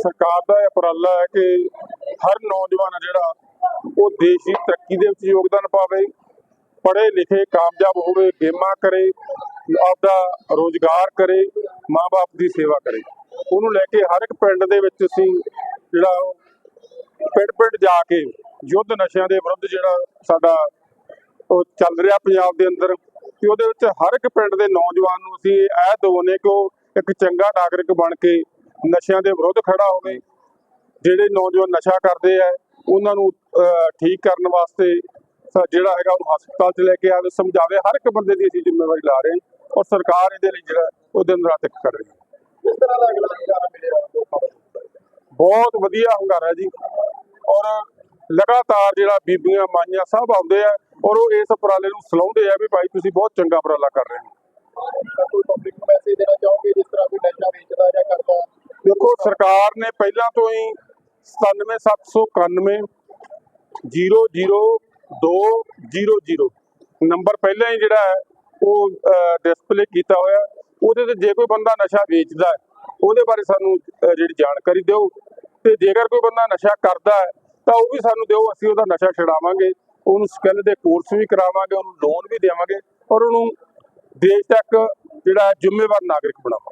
ਸਰਕਾਰ ਦਾ ਇਹ ਉਪਰਾਲਾ ਹੈ ਕਿ ਹਰ ਨੌਜਵਾਨ ਜਿਹੜਾ ਉਹ ਦੇਸ਼ ਦੀ ਤਰੱਕੀ ਦੇ ਵਿੱਚ ਯੋਗਦਾਨ ਪਾਵੇ, ਪੜ੍ਹੇ ਲਿਖੇ, ਕਾਮਯਾਬ ਹੋਵੇ, ਗੇਮਾਂ ਕਰੇ, ਆਪਦਾ ਰੋਜ਼ਗਾਰ ਕਰੇ ਮਾਪੇ ਦੀ ਸੇਵਾ ਕਰੇ। ਉਹਨੂੰ ਲੈ ਕੇ ਹਰ ਇੱਕ ਪਿੰਡ ਦੇ ਵਿੱਚ ਅਸੀਂ ਜਿਹੜਾ ਪਿੰਡ ਪਿੰਡ ਜਾ ਕੇ ਯੁੱਧ ਨਸ਼ਿਆਂ ਦੇ ਵਿਰੁੱਧ ਜਿਹੜਾ ਸਾਡਾ ਉਹ ਚੱਲ ਰਿਹਾ ਪੰਜਾਬ ਦੇ ਅੰਦਰ, ਤੇ ਉਹਦੇ ਵਿੱਚ ਹਰ ਇੱਕ ਪਿੰਡ ਦੇ ਨੌਜਵਾਨ ਨੂੰ ਅਸੀਂ ਇਹ ਦਵਾਉਂਦੇ ਕਿ ਉਹ ਇੱਕ ਚੰਗਾ ਨਾਗਰਿਕ ਬਣ ਕੇ ਨਸ਼ਿਆਂ ਦੇ ਵਿਰੁੱਧ ਖੜਾ ਹੋਵੇ ਜਿਹੜੇ ਨੌਜਵਾਨ ਨਸ਼ਾ ਕਰਦੇ ਆ ਉਹਨਾਂ ਨੂੰ ਠੀਕ ਕਰਨ ਵਾਸਤੇ ਜਿਹੜਾ ਹੈਗਾ ਉਹਨੂੰ ਹਸਪਤਾਲ 'ਚ ਲੈ ਕੇ ਆਵੇ ਸਮਝਾਵੇ ਹਰ ਇੱਕ ਬੰਦੇ ਦੀ ਅਸੀਂ ਜ਼ਿੰਮੇਵਾਰੀ ਲਾ ਰਹੇ ਹਾਂ ਔਰ ਸਰਕਾਰ ਇਹਦੇ ਲਈ ਜਿਹੜਾ ਉਹ ਦਿਨ ਰਾਤ ਇੱਕ ਕਰ ਰਹੀ ਹੈ। ਕਿਸ ਤਰ੍ਹਾਂ ਦਾ ਅਗਲਾ ਹੰਗਾਰਾ ਮਿਲਿਆ ਲੋਕਾਂ ਨੂੰ ਬਹੁਤ ਵਧੀਆ ਹੁੰਗਾਰਾ ਜੀ। ਔਰ ਲਗਾਤਾਰ ਜਿਹੜਾ ਬੀਬੀਆਂ ਮਾਈਆਂ ਸਭ ਆਉਂਦੇ ਆ ਔਰ ਉਹ ਇਸ ਉਪਰਾਲੇ ਨੂੰ ਸਲਾਉਂਦੇ ਆ ਵੀ ਭਾਈ ਤੁਸੀਂ ਬਹੁਤ ਚੰਗਾ ਉਪਰਾਲਾ ਕਰ ਰਹੇ ਹੋ। ਸਰਕਾਰ ਨੇ ਪਹਿਲਾਂ ਤੋਂ ਹੀ 97791 00200 ਨੰਬਰ ਪਹਿਲਾਂ ਹੀ ਜਿਹੜਾ ਹੈ, ਉਹ ਡਿਸਪਲੇ ਕੀਤਾ ਹੋਇਆ ਉਹਦੇ ਤੇ ਜੇ ਕੋਈ ਬੰਦਾ ਨਸ਼ਾ ਵੇਚਦਾ ਹੈ, ਉਹਦੇ ਬਾਰੇ ਸਾਨੂੰ ਜਿਹੜੀ ਜਾਣਕਾਰੀ ਦਿਓ। ਤੇ ਜੇਕਰ ਕੋਈ ਬੰਦਾ ਨਸ਼ਾ ਕਰਦਾ ਹੈ, ਤਾਂ ਉਹ ਵੀ ਸਾਨੂੰ ਦਿਓ, ਅਸੀਂ ਉਹਦਾ ਨਸ਼ਾ ਛਡਾਵਾਂਗੇ। ਉਹਨੂੰ ਸਕਿੱਲ ਦੇ ਕੋਰਸ ਵੀ ਕਰਾਵਾਂਗੇ, ਉਹਨੂੰ ਲੋਨ ਵੀ ਦੇਵਾਂਗੇ ਔਰ ਉਹਨੂੰ ਦੇਸ਼ ਤੱਕ ਜਿਹੜਾ ਜ਼ਿੰਮੇਵਾਰ ਨਾਗਰਿਕ ਬਣਾਵਾਂਗੇ।